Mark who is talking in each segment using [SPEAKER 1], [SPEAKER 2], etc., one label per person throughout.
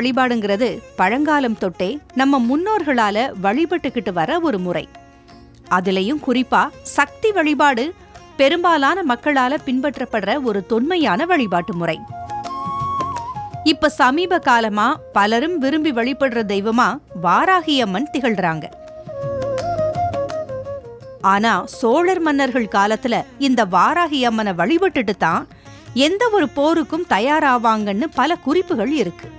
[SPEAKER 1] வழிபாடுங்கிறது பழங்காலம் தொட்டே நம்ம முன்னோர்களால வழிபட்டுக்கிட்டு வர ஒரு முறை. அதுலயும் குறிப்பா சக்தி வழிபாடு பெரும்பாலான மக்களால பின்பற்றப்படுற ஒரு தொன்மையான வழிபாட்டு முறை. இப்ப சமீப காலமா பலரும் விரும்பி வழிபடுற தெய்வமா வாராகி அம்மன் திகழ்றாங்க. ஆனா சோழர் மன்னர்கள் காலத்துல இந்த வாராகி அம்மனை வழிபட்டுட்டு தான் எந்த ஒரு போருக்கும் தயாராவாங்கன்னு பல குறிப்புகள் இருக்கு.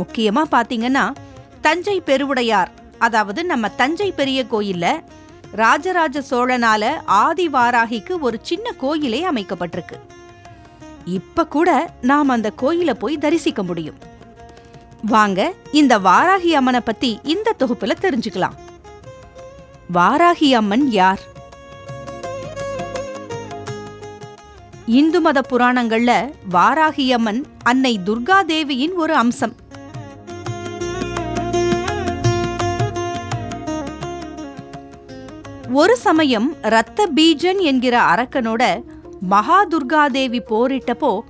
[SPEAKER 1] முக்கியமா பாத்தீங்கன்னா தஞ்சை பெருவுடையார் அதாவது நம்ம தஞ்சை பெரிய கோயில்ல ராஜராஜ சோழனால ஆதி வாராகிக்கு ஒரு சின்ன கோயிலே அமைக்கப்பட்டிருக்கு. இப்ப கூட நாம் அந்த கோயில போய் தரிசிக்க முடியும். வாங்க இந்த வாராகி அம்மனை பத்தி இந்த தொகுப்புல தெரிஞ்சுக்கலாம். வாராகி அம்மன் யார்? இந்து மத புராணங்கள்ல வாராகி அம்மன் அன்னை துர்கா தேவியின் ஒரு அம்சம். ஒரு சமயம் ரத்த பீஜன் என்கிற அரக்கனோட மகா துர்காதேவி போரிட்டப்போ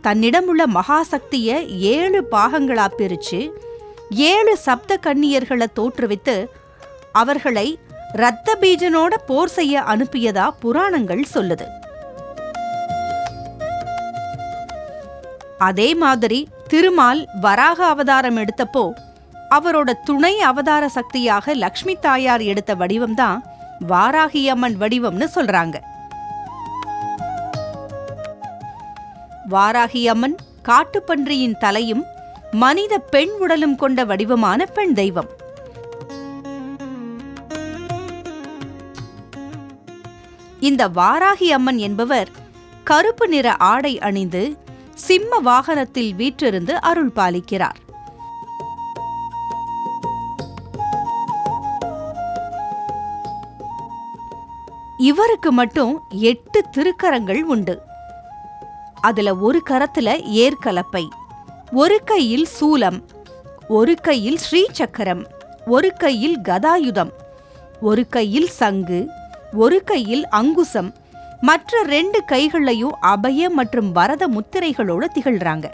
[SPEAKER 1] தன்னிடமுள்ள மகாசக்திய ஏழு பாகங்களா பிரிச்சு ஏழு சப்த கன்னியர்களை தோற்றுவித்து அவர்களை ரத்த பீஜனோட போர் செய்ய அனுப்பியதா புராணங்கள் சொல்லுது. அதே மாதிரி திருமால் வராக அவதாரம் எடுத்தப்போ அவரோட துணை அவதார சக்தியாக லக்ஷ்மி தாயார் எடுத்த வடிவம்தான் வாராகி அம்மன் வடிவம்னு சொல்றாங்க. வாராகி அம்மன் காட்டுப்பன்றியின் தலையும் மனித பெண் உடலும் கொண்ட வடிவமான பெண் தெய்வம். இந்த வாராகி அம்மன் என்பவர் கருப்பு நிற ஆடை அணிந்து சிம்ம வாகனத்தில் வீற்றிருந்து அருள் பாலிக்கிறார். இவருக்கு மட்டும் எட்டு திருக்கரங்கள் உண்டு. அதுல ஒரு கரத்துல ஏர்கலப்பை ஒரு கையில் சூலம் ஒரு கையில் ஸ்ரீசக்கரம் ஒரு கையில் கதாயுதம் ஒரு கையில் சங்கு ஒரு கையில் அங்குசம். மற்ற ரெண்டு கைகளையும் அபய மற்றும் வரத முத்திரைகளோட திகழ்றாங்க.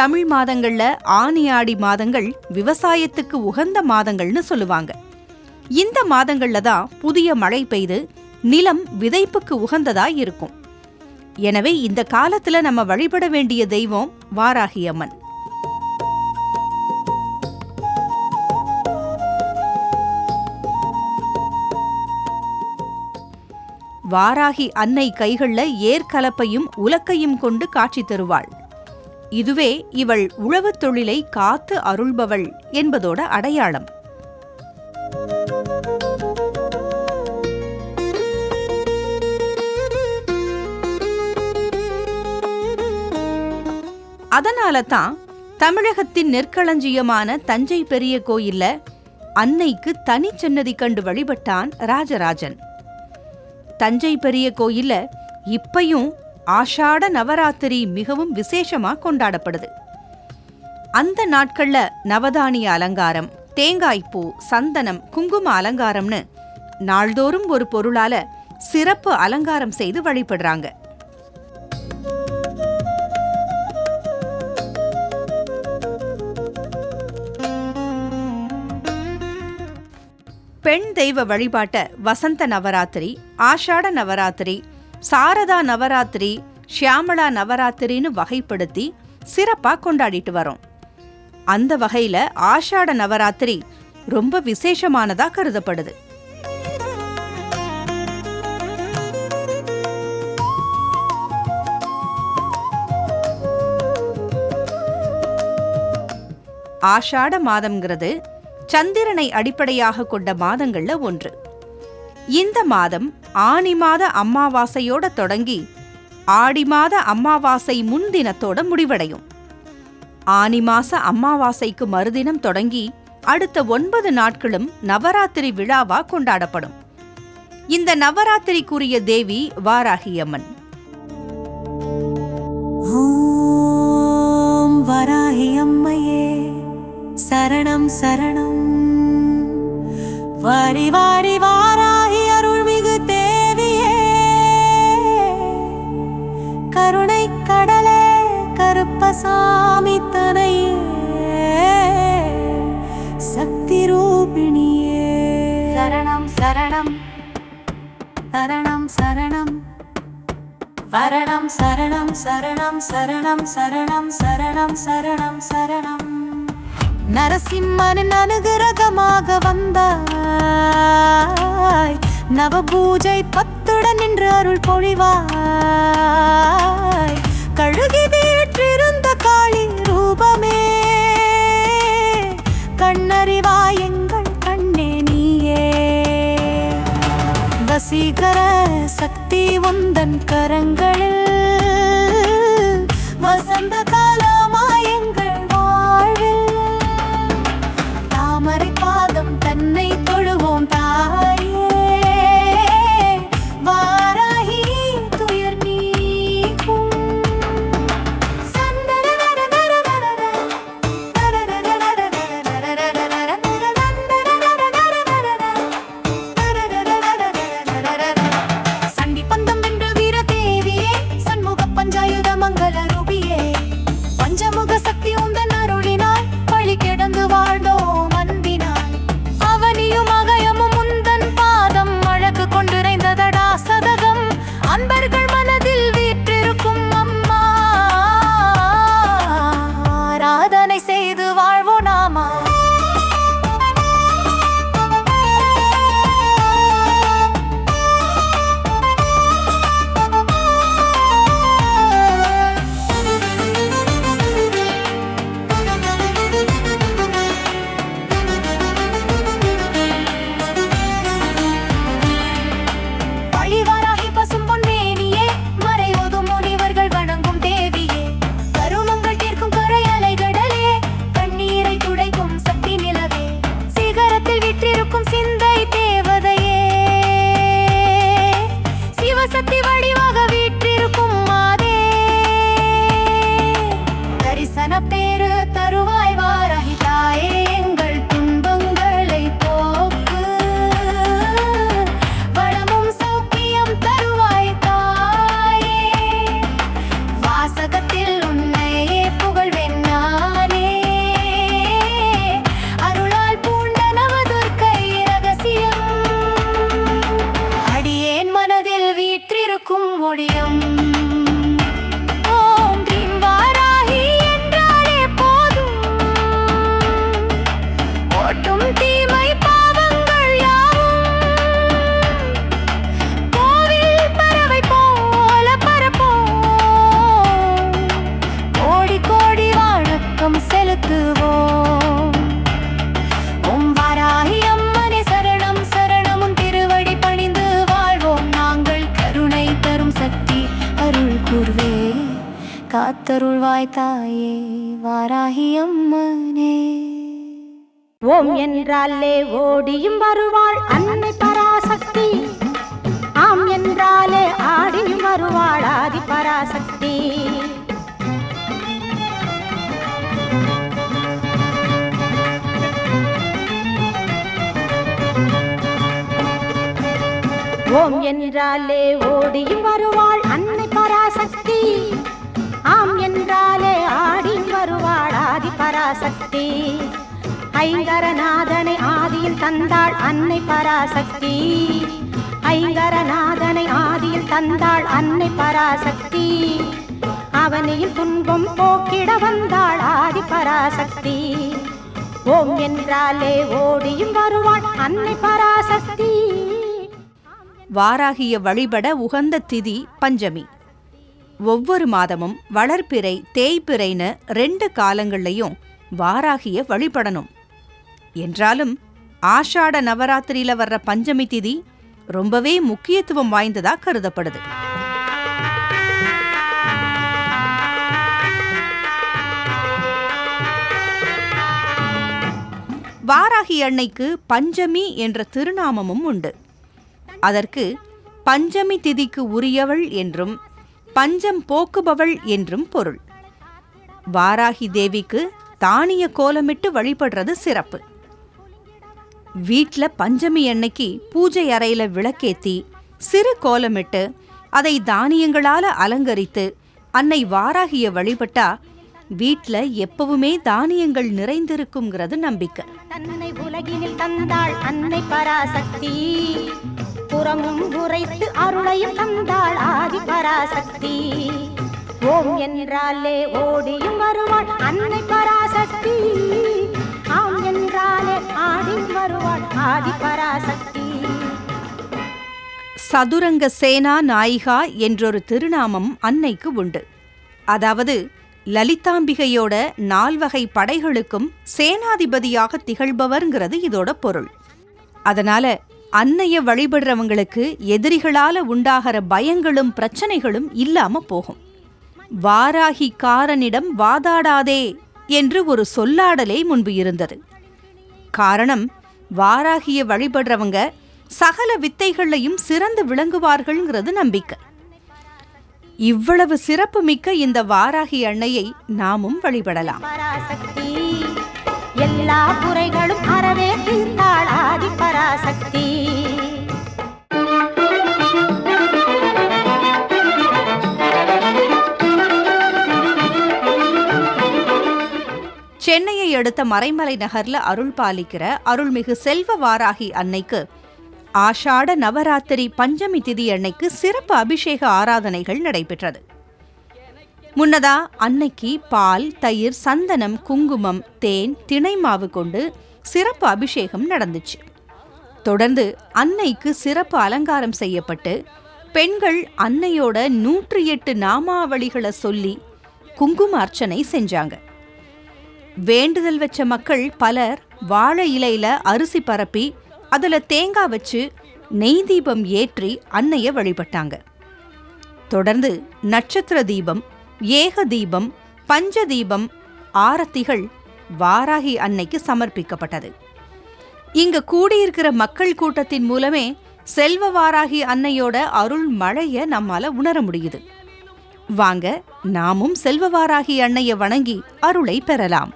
[SPEAKER 1] தமிழ் மாதங்கள்ல ஆனி ஆடி மாதங்கள் விவசாயத்துக்கு உகந்த மாதங்கள்னு சொல்லுவாங்க. இந்த மாதங்கள்ல தான் புதிய மழை பெய்து நிலம் விதைப்புக்கு உகந்ததா இருக்கும். எனவே இந்த காலத்துல நம்ம வழிபட வேண்டிய தெய்வம் வாராகி அம்மன் வாராகி அன்னை கைகளில் ஏற்கலப்பையும் உலக்கையும் கொண்டு காட்சி தருவாள். இதுவே இவள் உழவுத் தொழிலை காத்து அருள்பவள் என்பதோட அடையாளம். அதனால தான் தமிழகத்தின் நெற்களஞ்சியமான தஞ்சை பெரிய கோயில்ல அன்னைக்கு தனிச்சன்னதி கண்டு வழிபட்டான் ராஜராஜன். தஞ்சை பெரிய கோயில்ல இப்பயும் ஆஷாட நவராத்திரி மிகவும் விசேஷமாக கொண்டாடப்படுது. அந்த நாட்கள்ல நவதானிய அலங்காரம் தேங்காய்ப்பூ சந்தனம் குங்கும அலங்காரம்னு நாள்தோறும் ஒரு பொருளால சிறப்பு அலங்காரம் செய்து வழிபடுறாங்க. பெண் தெய்வ வழிபாட்ட வசந்த நவராத்திரி ஆஷாட நவராத்திரி சாரதா நவராத்திரி ஷியாமளா நவராத்திரின்னு வகைப்படுத்தி சிறப்பாக கொண்டாடிட்டு வரோம். அந்த வகையில் ஆஷாட நவராத்திரி ரொம்ப விசேஷமானதாக கருதப்படுது. ஆஷாட மாதம்ங்கிறது சந்திரனை அடிப்படையாக கொண்ட மாதங்களில் ஒன்று. இந்த மாதம் ஆனி மாத அம்மாவாசையோட தொடங்கி ஆடி மாத அம்மாவாசை முன்தினத்தோட முடிவடையும். ஆனி மாச அம்மாவாசைக்கு மறுதினம் தொடங்கி அடுத்த ஒன்பது நாட்களும் நவராத்திரி விழாவா கொண்டாடப்படும். இந்த நவராத்திரிக்குரிய தேவி வாராகியம்மன்.
[SPEAKER 2] ஓம் சரணம் சரணம். வாரி வாரி வா சாமி சரணம். சரணம் சரணம். சரணம் வரணம் அனுகிரகமாக வந்தாய். நவபூஜை பத்துடன் நின்று அருள் பொழிவாய். கழுகிவி வசீகர சக்தி உந்தன் கரங்களில் are the வாராய் தாயே வாராகி அம்மனே.
[SPEAKER 3] ஓம் என்றாலே ஓடியும் வருவாள் அன்னை பராசக்தி. ஆம் என்றாலே ஆடியும் வருவாள் ஆதி பராசக்தி. ஓம் என்றாலே ஓடியும் வருவாள் ஆடியும் பராசக்தி. ஐங்கரநாதனை ஆதியில் தந்தாள் அன்னை பராசக்தி. ஐங்கரநாதனை ஆதியில் தந்தாள் அன்னை பராசக்தி. அவனியில் துன்பம் போக்கிட வந்தாள் ஆதி பராசக்தி. ஓம் என்றாலே ஓடியும் வருவாள் அன்னை பராசக்தி.
[SPEAKER 1] வாராகிய வழிபட உகந்த திதி பஞ்சமி. ஒவ்வொரு மாதமும் வளர்ப்பிறை தேய்ப்பிறைன்னு ரெண்டு காலங்கள்லையும் வாராகிய வழிபடணும். என்றாலும் ஆஷாட நவராத்திரியில வர்ற பஞ்சமி திதி ரொம்பவே முக்கியத்துவம் வாய்ந்ததா கருதப்படுது. வாராகி அன்னைக்கு பஞ்சமி என்ற திருநாமமும் உண்டு. அதற்கு பஞ்சமி திதிக்கு உரியவள் என்றும் பஞ்சம் போக்குபவள் என்றும் பொருள். வாராகி தேவிக்கு தானிய கோலமிட்டு வழிபடுறது சிறப்பு. வீட்டில் பஞ்சமி அன்னைக்கு பூஜை அறையில் விளக்கேத்தி சிறு கோலமிட்டு அதை தானியங்களால் அலங்கரித்து அன்னை வாராகிய வழிபட்டா வீட்டில் எப்பவுமே தானியங்கள் நிறைந்திருக்குங்கிறது நம்பிக்கை.
[SPEAKER 3] தன்னை உலகினில் தந்தாள் அன்னை பராசக்தி. புறமும் உரைத்து அருளையும் தந்தாள் ஆதி பராசக்தி. ஓம் என்றாலே ஓடியும் வருவாள் அன்னை பராசக்தி. ஆம் என்றாலே ஆடியும் வருவாள் ஆதி பராசக்தி.
[SPEAKER 1] சதுரங்க சேனா நாயிகா என்றொரு திருநாமம் அன்னைக்கு உண்டு. அதாவது லலிதாம்பிகையோட நால்வகை படைகளுக்கும் சேனாதிபதியாக திகழ்பவர்ங்கிறது இதோட பொருள். அதனால அன்னைய வழிபடுறவங்களுக்கு எதிரிகளால உண்டாகிற பயங்களும் பிரச்சனைகளும் இல்லாம போகும். வாராகி காரனிடம் வாதாடாதே என்று ஒரு சொல்லாடலே முன்பு இருந்தது. காரணம் வாராகிய வழிபடுறவங்க சகல வித்தைகளையும் சிறந்து விளங்குவார்கள்ங்கிறது நம்பிக்கை. இவ்வளவு சிறப்பு மிக்க இந்த வாராகி அன்னையை நாமும் வழிபடலாம்.
[SPEAKER 3] பராசக்தி எல்லா குறைகளும் அறவே தீர்ந்தாள் ஆதி பராசக்தி.
[SPEAKER 1] சென்னையை அடுத்த மறைமலை நகர்ல அருள் பாலிக்கிற அருள்மிகு செல்வ வாராகி அன்னைக்கு ஆஷாட நவராத்திரி பஞ்சமி திதி அன்னைக்கு சிறப்பு அபிஷேக ஆராதனைகள் நடைபெற்றது. முன்னதா அன்னைக்கு பால் தயிர் சந்தனம் குங்குமம் தேன் திணை மாவு கொண்டு சிறப்பு அபிஷேகம் நடந்துச்சு. தொடர்ந்து அன்னைக்கு சிறப்பு அலங்காரம் செய்யப்பட்டு பெண்கள் அன்னையோட நூற்றி எட்டு நாமாவளிகளை சொல்லி குங்கும அர்ச்சனை செஞ்சாங்க. வேண்டுதல் வச்ச மக்கள் பலர் வாழை இலையில அரிசி பரப்பி அதில் தேங்காய் வச்சு நெய் தீபம் ஏற்றி அன்னையை வழிபட்டாங்க. தொடர்ந்து நட்சத்திர தீபம் ஏக தீபம் பஞ்ச தீபம் ஆரத்திகள் வாராகி அன்னைக்கு சமர்ப்பிக்கப்பட்டது. இங்கு கூடியிருக்கிற மக்கள் கூட்டத்தின் மூலமே செல்வ வாராகி அன்னையோட அருள் மழைய நம்மால உணர முடியுது. வாங்க நாமும் செல்வவாராகி அன்னைய வணங்கி அருளை பெறலாம்.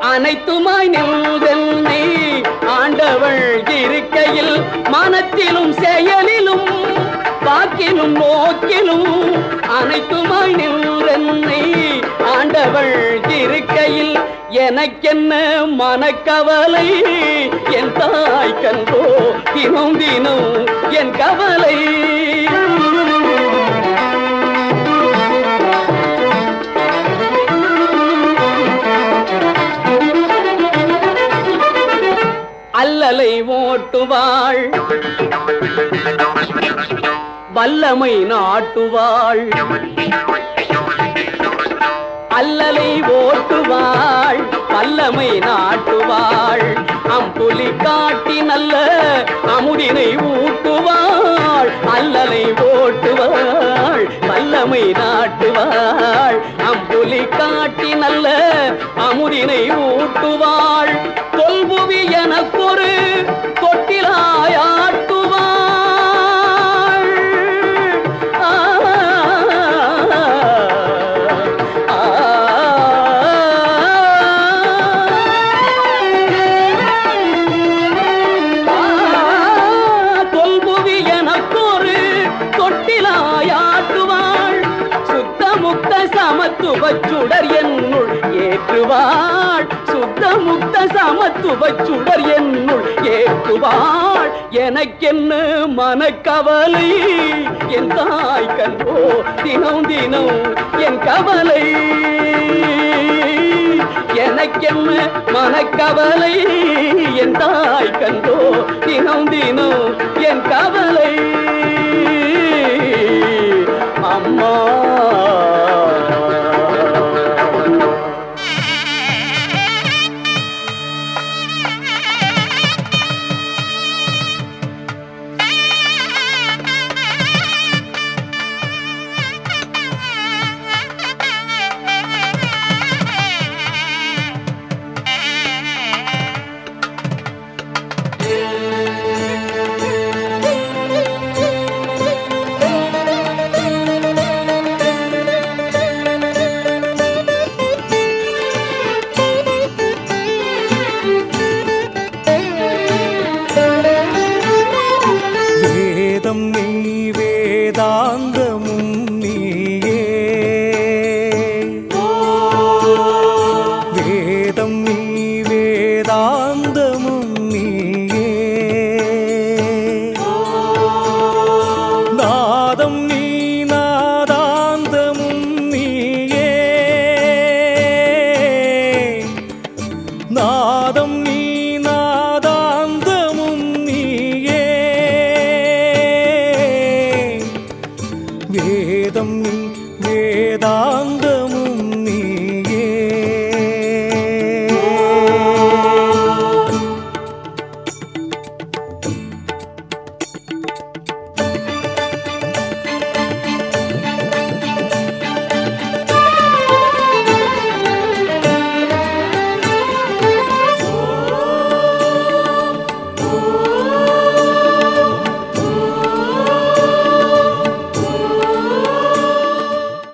[SPEAKER 4] அனைத்துமாய் நின்றென்னை ஆண்டவள் இருக்கையில் மனத்திலும் செயலிலும் போக்கிலும் அனைத்துமாய் நின்றன்னை ஆண்டவள் இருக்கையில் எனக்கென்ன மனக்கவலை? என் தாய் கண்டோ தினம் தினம் என் கவலை. அல்லலை ஓட்டுவாள். வல்லமை நாட்டுவாள். அல்லலை ஓட்டுவாள் வல்லமை நாட்டுவாள். அம்புலி காட்டி நல்ல அமுதினை ஊட்டுவாள். அல்லலை ஓட்டுவாள் வல்லமை நாட்டுவாள். அம்புலி காட்டி நல்ல அமுதினை ஊட்டுவாள். தொல்புவி எனக்கொரு ஏத்துவச் சுடர் என்னுள் ஏற்றுவாள். எனக்கென்ன மனக்கவலை? என் தாய் கண்டோ தினம் தினம் என் கவலை. எனக்கென்ன மனக்கவலை? என் தாய் கண்டோ தினம் தினம் என் கவலை. அம்மா 每当